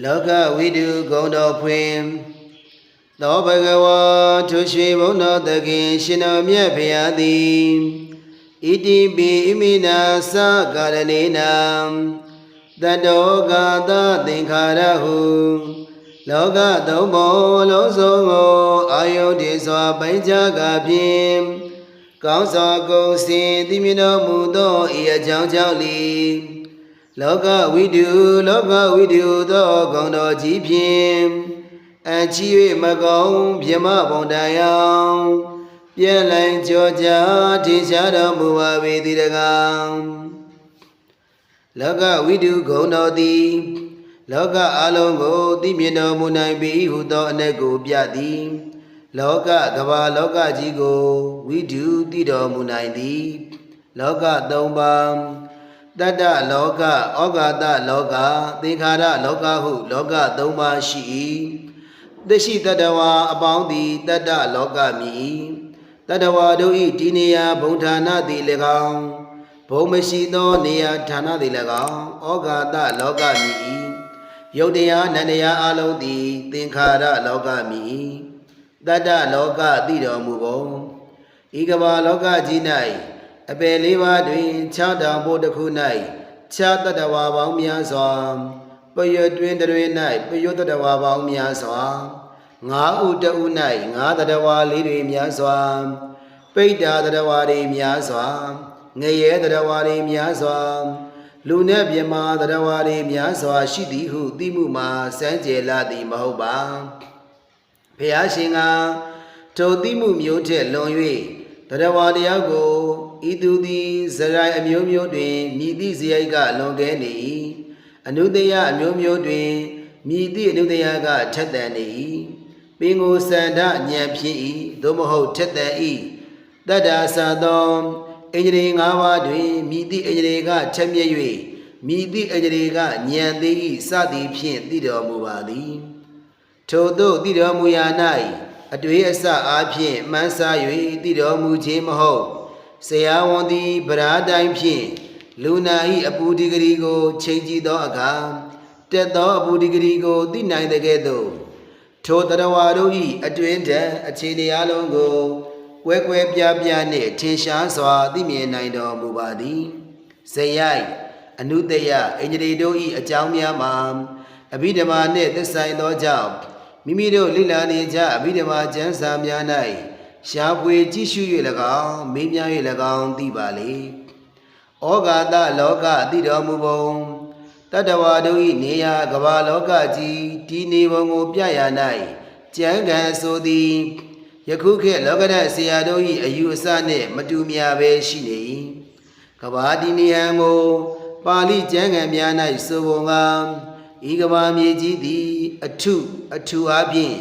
လောကဝိတုဂုံတော်ဖွင်သောဘဂဝါထုရွှေဘုံတော်တခင်ရှင်တော်မြတ်ဖရာသည်ဣတိပိဣမိနာသကာရဏေနံတတောဂာသသင်္ခါရဟုလောကသုံးပုံလုံးစုံကိုအာယုန်တိစွာပိုင်းခြားကဖြင့်ကောင်းစွာကုန်စင်သိမြင်တော်မူသောဤအကြောင်းကြောင့်လီ လောကဝိတုလောကဝိတုသောဂုံတော်ကြီးဖြင့်အချီ၍မကုံပြမဘုံတရားပြည့်လိုင်ကြောကြထင်ရှားတော်မူပါပေသည်တကားလောကဝိတုဂုံတော်သည်လောကအလုံးကိုသိမြင်တော်မူနိုင်ပြီဟုသောအ내ကိုပြသည် လောကကဘာလောကကြီးကိုဝိတုသိတော်မူနိုင်သည် လောကသုံးပါး တတ္တလောကဩဃာတလောကသင်္ခါရလောကဟု လောကသုံးပါးရှိ၏သရှိတတဝါအပေါင်းသည်တတ္တလောကမြည်တတဝါတို့၏ဒီနေရာဘုံဌာနသည်၎င်းဘုံမရှိသောနေရာဌာနသည်၎င်းဩဃာတလောကမြည်ယုတ်တရားနန္တရားအလုံးသည် သင်္ခါရလောကမြည်တတ္တလောကသိတော်မူကုန်ဤကမ္ဘာလောကကြီး၌ အပယ်လေးပါးတွင်ခြားတောင်ဖို့တစ်ခု၌ခြားတတဝါပေါင်းများစွာပယွတွင်တွင်၌ပယွတတဝါပေါင်းများစွာငါးဥတဥ၌ငါးတတဝါလေးတွေများစွာပိဋ္ဌာတတဝါတွေများစွာငရဲတတဝါတွေများစွာလူနဲ့မြမာတတဝါတွေများစွာရှိသည်ဟုသိမှုမှာစမ်းကြယ်လာသည်မဟုတ်ပါဖျားရှင်ကထိုသိမှုမျိုးထက်လွန်၍တရဝါတရားကို ဤသူသည်ဇရိုင်အမျိုးမျိုးတွင်မြည်သည့်ဇယိုက်ကလွန်ကဲနေ၏အနုတယအမျိုးမျိုးတွင်မြည်သည့်အနုတယကထက်သန်နေ၏ပင်ကိုစန္ဒဉာဏ်ဖြစ်၏သို့မဟုတ်ထက်သန်၏တတ္တာသသောအင်္ဂရေ၅ပါးတွင်မြည်သည့်အင်္ဂရေကထက်မြက်၍မြည်သည့်အင်္ဂရေကဉာဏ်သေး၏စသည်ဖြင့်သိတော်မူပါသည်ထို့သို့တည်တော်မူရာ၌အတွေ့အစအားဖြင့်မှန်းဆ၍တည်တော်မူခြင်းမဟုတ် ဆရာဝန်သည်ဗရာတိုင်းဖြင့်လူနာ၏အပူဒီဂရီကိုချိန်ကြည့်သောအခါတက်သောအပူဒီဂရီကိုသိနိုင်တဲ့ကဲ့သို့ထိုတရဝါတို့၏အတွင်းတန်အခြေအနေအလုံးကိုကွဲကွဲပြားပြားနှင့်ထင်ရှားစွာသိမြင်နိုင်တော်မူပါသည်ဇယိုက်အနုတယအင်္ဂရီတို့၏အကြောင်းများမှာအဘိဓမ္မာနှင့်သက်ဆိုင်သောကြောင့်မိမိတို့လိလာနေကြအဘိဓမ္မာကျမ်းစာများ၌ ရှားပွေကြည့်ရှု၍၎င်းမေးမြန်း၍၎င်းသိပါလေ။ဩဃာတလောကသိတော်မူပုံတတဝါတို့၏နေရာကဘာလောကကြီးဒီနေပုံကိုပြရာ၌ကျမ်းဂန်ဆိုသည်ယခုခေတ်လောကဓာတ်ဆရာတို့၏အယူအဆနှင့်မတူမြပဲရှိနေ၏။ကဘာဒီနေဟံကိုပါဠိကျမ်းဂန်များ၌ဆိုပုံကဤကဘာမြေကြီးသည် အထုအထူအားဖြင့်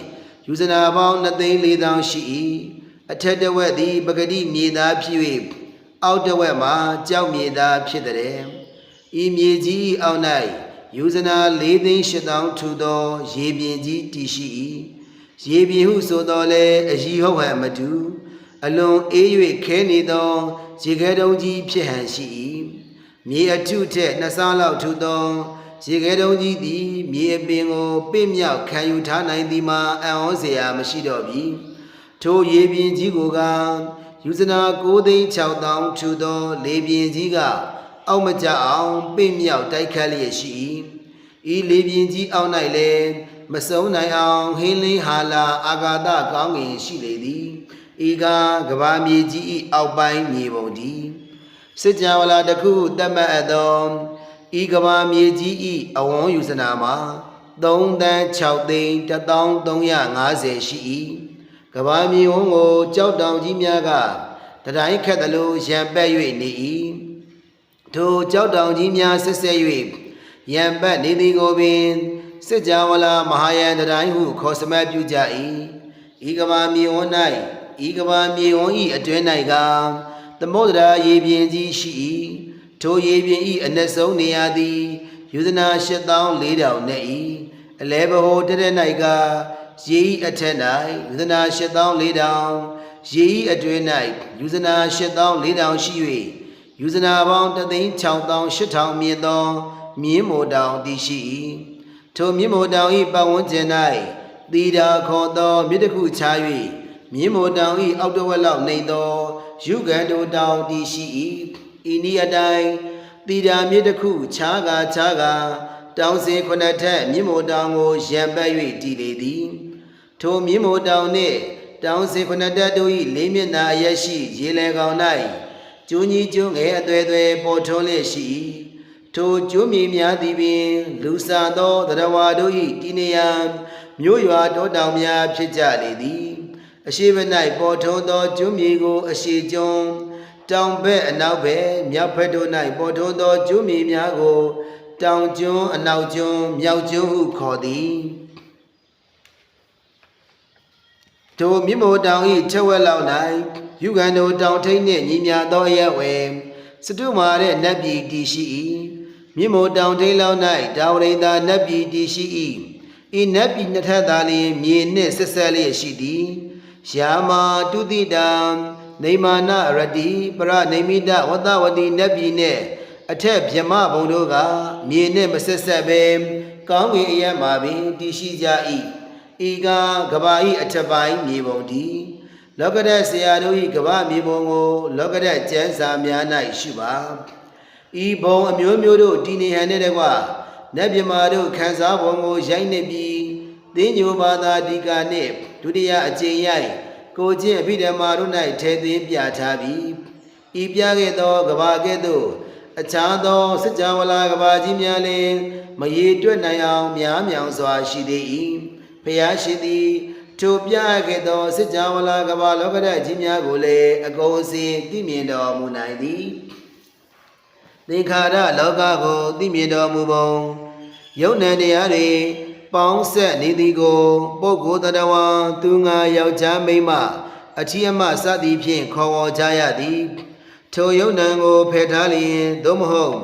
ယူဇနာပေါင်း2,400ရှိ၏ အထက်တဝက်သည်ပဂတိမြေသားဖြစ်၍အောက်တဝက်မှာကြောက်မြေသားဖြစ်တဲ့ဤမြေကြီးအောက်၌ယူဇနာ၄သိန်း၈တောင်းထူသော ရေပြင်ကြီးတည်ရှိ၏ရေပြင်ဟုဆိုတော်လဲအကြီးဟုတ်ဟန်မတူအလွန်အေး၍ခဲနေသောရေခဲတုံးကြီးဖြစ်ဟန်ရှိ၏မြေအထုထက်နှစ်ဆလောက်ထူသောရေခဲတုံးကြီးသည်မြေအပင်ကိုပြင့်မြောက်ခံယူထားနိုင်သည်မှာအံ့ဩစရာမရှိတော့ပြီ။ ထိုရေပြင်ကြီးကိုကယူဇနာ9,6000ထူသောလေပြင်ကြီးကအောက်မကြအောင်ပင့်မြောက်တိုက်ခတ်လျက်ရှိ၏ဤလေပြင်ကြီးအောက်၌လည်းမစုံနိုင်အောင်ဟင်းလင်းဟာလာအာဂါသကောင်းကင်ရှိလေသည်ဤကကဘာမြေကြီး၏အောက်ပိုင်းမြေပုံတည်းစစ်ကြဝဠာတစ်ခုတတ်မှတ်အပ်သောဤကဘာမြေကြီးဤအဝန်းယူစနာမှာ3တန်း6သိန်း1350ရှိ၏ ကဘာမြေဝန်းကိုကြောက်တောင်ကြီးများကတတိုင်းခက်သလိုရံပက်၍နေ၏ထိုကြောက်တောင်ကြီးများဆက်ဆက်၍ရံပက်နေသည်ကိုပင်စစ်ကြဝဠာမဟာယန်တတိုင်းဟုခေါ်စမတ်ပြုကြ၏ဤကဘာမြေဝန်း၌ဤကဘာမြေဝန်းဤအတွင်း၌ကသမုဒ္ဒရာရေပြင်ကြီးရှိ၏ထိုရေပြင်ဤအနက်ဆုံးနေရာသည်ယူဇနာ8400နဲ့ဤအလဲဘဟိုတတဲ့၌က ရေဤအထက်၌ယူဇနာ8400ရေဤအတွင်း၌ယူဇနာ8400ရှိ၍ယူဇနာပေါင်း3,600,800မြင့်သောမြင်းမိုတောင်တည်ရှိ၏ထိုမြင့်မိုတောင်ဤပတ်ဝန်းကျင်၌သီတာခေါ်သောမြစ်တစ်ခုခြား၍မြင့်မိုတောင်ဤအောက်တစ်ဝက်လောက်နေသောယူဂန်တိုတောင်တည်ရှိ၏ဤနည်းအတိုင်းသီတာမြစ်တစ်ခုခြားကာခြားကာတောင်စဉ်ခုနှစ်ထက်မြင့်မိုတောင်ကိုရံပတ်၍တည်လေသည် ထိုမြင့်မိုတောင်နှင့်တောင်စဉ်ခုနှစ်တက်တို့၏လေးမျက်နှာအရက်ရှိ ရေလေကောင်၌ကျိုးကြီးကျိုးငယ်အသွဲသွဲပေါ်ထွန်းလျက်ရှိ၏ထိုကျိုးမြေများသည်ပင် လူစားသောတရဝါတို့၏တည်နေရာမြို့ရွာတောတောင်များဖြစ်ကြလေသည် အရှိမ၌ပေါ်ထွန်းသောကျိုးမြေကို အရှိကျွန်းတောင်ဘက်အနောက်ဘက်မြောက်ဘက်တို့၌ပေါ်ထွန်းသောကျိုးမြေများကို တောင်ကျွန်းအနောက်ကျွန်းမြောက်ကျွန်းဟုခေါ်သည် ထိုမြင့်မိုတောင်ဤထက်ဝက်လောက်၌ယူဂန်တို့တောင်ထိပ်နှင့်ညီမြသောအရက်ဝယ်စတုမာတဲ့နတ်ပြည်တည်ရှိ၏မြင့်မိုတောင်ထိပ်လောက်၌တာဝရိန်သာနတ်ပြည်တည်ရှိ၏ဤနတ်ပြည်နှစ်ထပ်သာလျှင်မြေနှင့်ဆက်ဆက်လျက်ရှိသည်ယာမာတုတိတံနေမာနရတိပရနေမိတဝတဝတိနတ်ပြည်နှင့်အထက်ဗြဟ္မဘုံတို့ကမြေနှင့်မဆက်ဆက်ပဲကောင်းကင်အရက်မှာပင်တည်ရှိကြ၏ ဤကကဘာဤအထက်ပိုင်းမြေပုံတည်လောကရက်ဆရာတို့ဤကဘာမြေပုံကို လောကရက်ကျမ်းစာများ၌ရှိပါဤဘုံအမျိုးမျိုးတို့တည်နေဟန်တဲ့တကွနတ်မြမာတို့ခန်းစားဘုံကိုရိုက်နေပြီးသင်ညိုဘာသာဒီကာနှင့်ဒုတိယအကျင့်ရိုက်ကိုကျင့်အဘိဓမ္မာတို့၌ထဲသွင်းပြထားပြီးဤပြခဲ့သောကဘာကဲ့သို့အခြားသောစကြဝဠာကဘာကြီးများလည်းမရေတွက်နိုင်အောင်များမြောင်စွာရှိသေး၏ ဖျားရှိသည်ထိုပြခဲ့သောစကြဝဠာကဘာလောကရကြီးများကိုလည်းအကုန်အစင်သိမြင်တော်မူနိုင်သည်သင်္ခါရလောကကိုသိမြင်တော်မူပုံယုံ nant တရားတွေပေါင်းဆက်နေသည်ကိုပုဂ္ဂိုလ်တ attva သူငါယောက်ျားမိန်းမအထီးအမစသည်ဖြင့်ခေါ်ဝေါ်ကြရသည်ထိုယုံ nant ကိုဖယ်ထားလျင်သို့မဟုတ်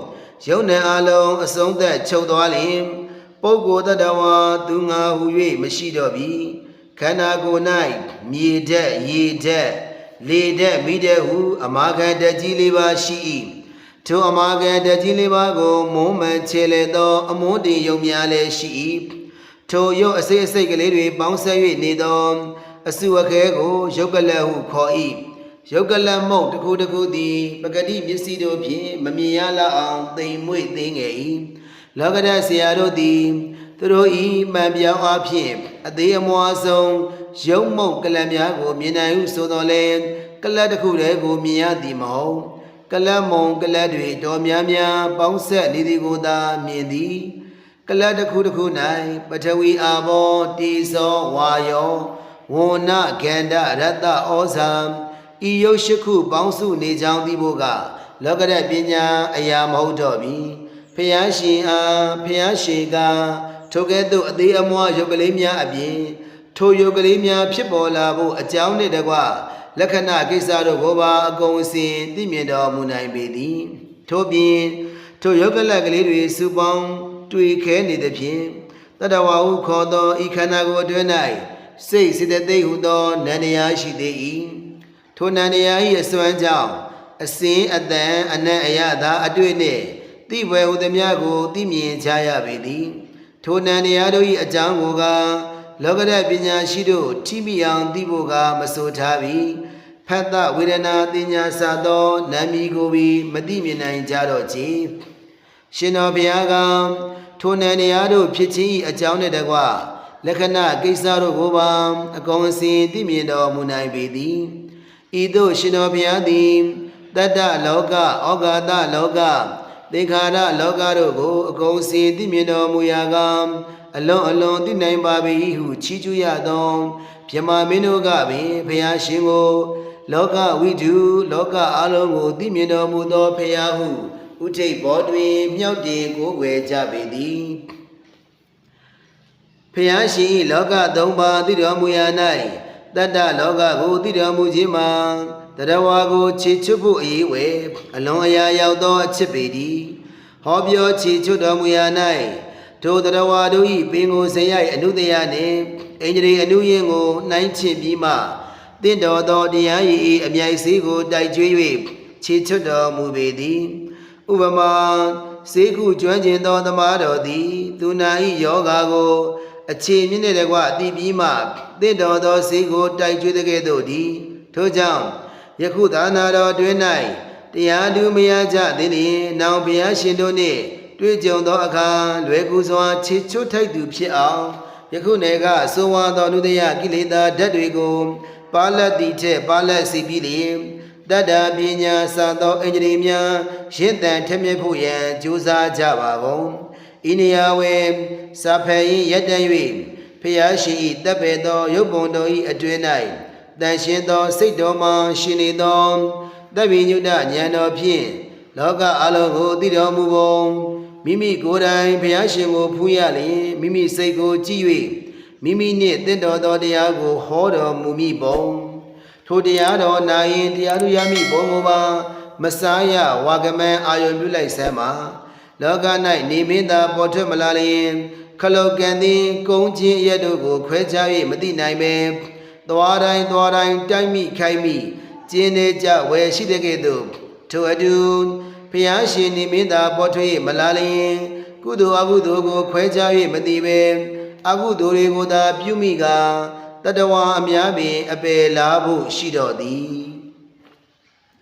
ယုံ nant အလုံးအစုံသက်ချုပ်သွားလျင် ပုဂ္ဂိုလ်တ attva သူငါဟူ၍မရှိတော့ပြီခန္ဓာကိုယ်၌မြေဓာတ်ရေဓာတ်လေဓာတ်မိဓာတ်ဟု အမာခံတကြီးလေးပါရှိ၏ထိုအမာခံတကြီးလေးပါကိုမုံမှန်ချေလေသော အမွန်းတင်ယုံများလည်းရှိ၏ထိုယုတ်အစိတ်အစိတ်ကလေးတွေပေါင်းဆက်၍နေသောအစုအခဲကိုယုတ်ကလတ်ဟုခေါ်၏ယုတ်ကလတ်မုတ်တစ်ခုတစ်ခုသည် ပဂတိမျက်စိတို့ဖြင့်မမြင်ရလောက်အောင်တိမ်မွေ့သိငယ်၏ လောကဓာတ်ဆရာတို့သည်သူတို့ဤမှန်ပြောင်းအားဖြင့်အသေးအမွားဆုံးယုံမုတ်ကလတ်များကိုမြင်နိုင်ဟုဆိုတော်လဲကလတ်တစ်ခုတည်းကိုမြင်ရသည်မဟုတ်ကလတ်မုံကလတ်တွေတော်များများပေါင်းဆက်နေသည်ကိုသာမြင်သည်ကလတ်တစ်ခုတစ်ခု၌ပထဝီအာဘောတေဇောဝါယောဝဏကန္ဓရတ္တဩဇံဤယုတ်ရှိခုပေါင်းစုနေကြောင်းသိဖို့ကလောကရပညာအရာမဟုတ်တော့ပြီ ဖျားရှင်အားဖျားရှင်ကထိုကဲ့သို့အသေးအမွှားယုတ်ကလေးများအပြင်ထိုယုတ်ကလေးများဖြစ်ပေါ်လာဖို့အကြောင်းနှင့်တကွလက္ခဏာကိစ္စတို့ကိုပါအကုန်အစင်သိမြင်တော်မူနိုင်ပေသည်ထို့ပြင်ထိုယုတ်ကလတ်ကလေးတွေစုပေါင်းတွေ့ခဲနေသဖြင့်တတဝါဟုခေါ်သောဤခန္ဓာကိုယ်အတွင်း၌စိတ်စေတသိက်ဟုသောနန္တရားရှိသေး၏ထိုနန္တရား၏အစွမ်းကြောင့်အစင်းအတန်အနံ့အရသာအတွေ့နှင့် သိပွဲဟုသည်များကိုသိမြင်ကြရပေသည်ထိုနန္တရားတို့၏အကြောင်းကိုကလောကရပညာရှိတို့ထိမိအောင်သိဖို့ကမဆိုထားပြီဖတ်တဝေဒနာတင်ညာစသောနာမည်ကိုပြီးမသိမြင်နိုင်ကြတော့ချေရှင်တော်ဘုရားကထိုနန္တရားတို့ဖြစ်ခြင်း၏အကြောင်းနဲ့တကွလက္ခဏာကိစ္စတို့ကိုပါအကုန်အစင်သိမြင်တော်မူနိုင်ပေသည်ဤသို့ရှင်တော်ဘုရားသည်တတ္တလောကဩဃာတလောက သင်္ခါရလောကတို့ကို အကုန်စင်သိမြင်တော်မူရာကအလွန်အလွန်သိနိုင်ပါပေ၏ဟုချီးကျူးရသောမြမမင်းတို့ကပင်ဘုရားရှင်ကို လောကဝိတုလောကအလုံးကိုသိမြင်တော်မူသောဘုရားဟုဥထိပ်ဘောတွင်မြောက်တင်ကိုးကွယ်ကြပေသည်ဘုရားရှင်၏လောကသုံးပါးသိတော်မူရာ၌ တတ္တလောကကိုသိတော်မူခြင်းမှာတရဝါကိုခြေချွတ်ဖို့အရေးဝယ်အလွန်အရာရောက်သောအချစ်ပေသည်ဟောပြောခြေချွတ်တော်မူရာ၌ထိုတရဝါတို့၏ပင်ကိုဇေယိုက်အနုတယနှင့်အင်္ဂရိအနုယင်ကိုနှိုင်းချပြီးမှတင့်တော်သောတရားရည်၏အမြိုက်စည်းကိုတိုက်ကျွေး၍ခြေချွတ်တော်မူပေသည်ဥပမာစေခုကျွမ်းကျင်သောသမားတော်သည်သူနာဤယောဂါကို အခြေမြင့်တဲ့တကွအတိပြီးမှတင့်တော်သောစေကိုတိုက်ကျွေးတဲ့ကဲ့သို့သည်ထို့ကြောင့်ယခုသာနာတော်တွင်၌တရားသူမရကြသေးလျင်နောင်ဘုရားရှင်တို့နှင့်တွေ့ကြုံသောအခါလွယ်ကူစွာချေချွတ်ထိုက်သူဖြစ်အောင်ယခုနယ်ကအစိုးဝါသောနုတယကိလေသာဓာတ်တွေကို ပါလတ်တိထက်ပါလတ်စီပြီးလျင်တတ္တပညာစသောအင်္ဂရိများရင့်တန်ထက်မြက်ဖို့ရန်ကြိုးစားကြပါကုန်။ ဤနေရာဝေစာဖယ်ရင်ရက်တန်၍ဖျားရှိ၏တပ်ပေသောရုပ်ပုံတော်၏အတွင်း၌တန်ရှင်းသောစိတ်တော်မှရှင်နေသောတပ္ပိညုတဉာဏ်တော်ဖြင့်လောကအလုံးကိုသိတော်မူပုံမိမိကိုယ်တိုင်ဖျားရှင်ကိုဖူးရလျင်မိမိစိတ်ကိုကြည့်၍မိမိနှင့်တင့်တော်သောတရားကိုဟောတော်မူမိပုံ။ထိုတရားတော်နာရင်တရားသူရမိဘုံကိုပါမစားရဝါကမန်အာယုံပြုလိုက်စမ်းပါ လောက၌နေမင်းသာပေါ်ထွက်မလာလျင်ခလုတ်ကန်သည်ကုန်းချင်းရက်တို့ကိုခွဲခြား၍မသိနိုင်ပဲသွားတိုင်းသွားတိုင်းတိုက်မိခိုက်မိကျင်းနေကြဝယ်ရှိတဲ့ကဲ့သို့ထိုအတူဖျားရှင်နေမင်းသာပေါ်ထွက်၍မလာလျင်ကုသိုလ်အကုသိုလ်ကိုခွဲခြား၍မသိပဲအကုသိုလ်တွေကိုသာပြုမိကာတတဝါအများပင်အပေလားဖို့ရှိတော်သည်